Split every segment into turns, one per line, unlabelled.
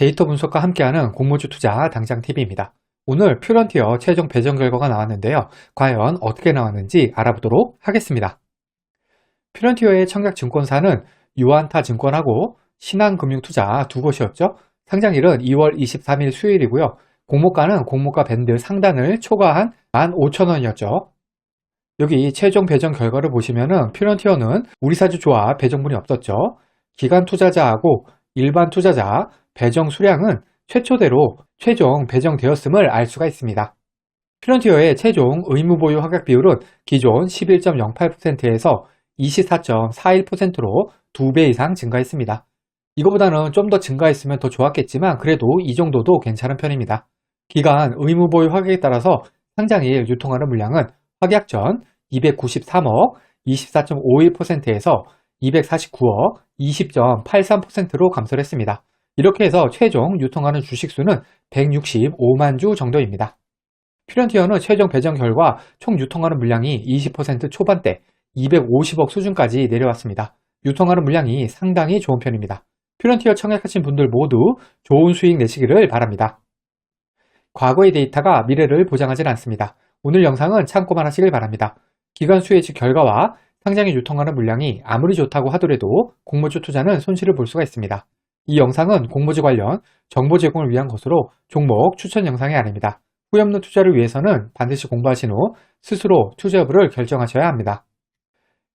데이터 분석과 함께하는 공모주 투자 당장 TV입니다. 오늘 퓨런티어 최종 배정 결과가 나왔는데요. 과연 어떻게 나왔는지 알아보도록 하겠습니다. 퓨런티어의 청약 증권사는 유안타 증권하고 신한금융투자 두 곳이었죠. 상장일은 2월 23일 수요일이고요. 공모가는 공모가 밴드 상단을 초과한 15,000원이었죠. 여기 최종 배정 결과를 보시면은 퓨런티어는 우리사주 조합 배정분이 없었죠. 기관 투자자하고 일반 투자자 배정 수량은 최초대로 최종 배정되었음을 알 수가 있습니다. 퓨런티어의 최종 의무 보유 확약 비율은 기존 11.08%에서 24.41%로 2배 이상 증가했습니다. 이거보다는 좀 더 증가했으면 더 좋았겠지만 그래도 이 정도도 괜찮은 편입니다. 기간 의무 보유 확약에 따라서 상장일 유통하는 물량은 확약 전 293억 24.51%에서 249억 20.83%로 감소를 했습니다. 이렇게 해서 최종 유통하는 주식수는 165만 주 정도입니다. 퓨런티어는 최종 배정 결과 총 유통하는 물량이 20% 초반대 250억 수준까지 내려왔습니다. 유통하는 물량이 상당히 좋은 편입니다. 퓨런티어 청약하신 분들 모두 좋은 수익 내시기를 바랍니다. 과거의 데이터가 미래를 보장하진 않습니다. 오늘 영상은 참고만 하시길 바랍니다. 기관 수혜직 결과와 상장에 유통하는 물량이 아무리 좋다고 하더라도 공모주 투자는 손실을 볼 수가 있습니다. 이 영상은 공모주 관련 정보 제공을 위한 것으로 종목 추천 영상이 아닙니다. 없는 투자를 위해서는 반드시 공부하신 후 스스로 투자 여부를 결정하셔야 합니다.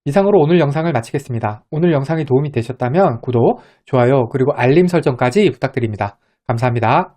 이상으로 오늘 영상을 마치겠습니다. 오늘 영상이 도움이 되셨다면 구독, 좋아요, 그리고 알림 설정까지 부탁드립니다. 감사합니다.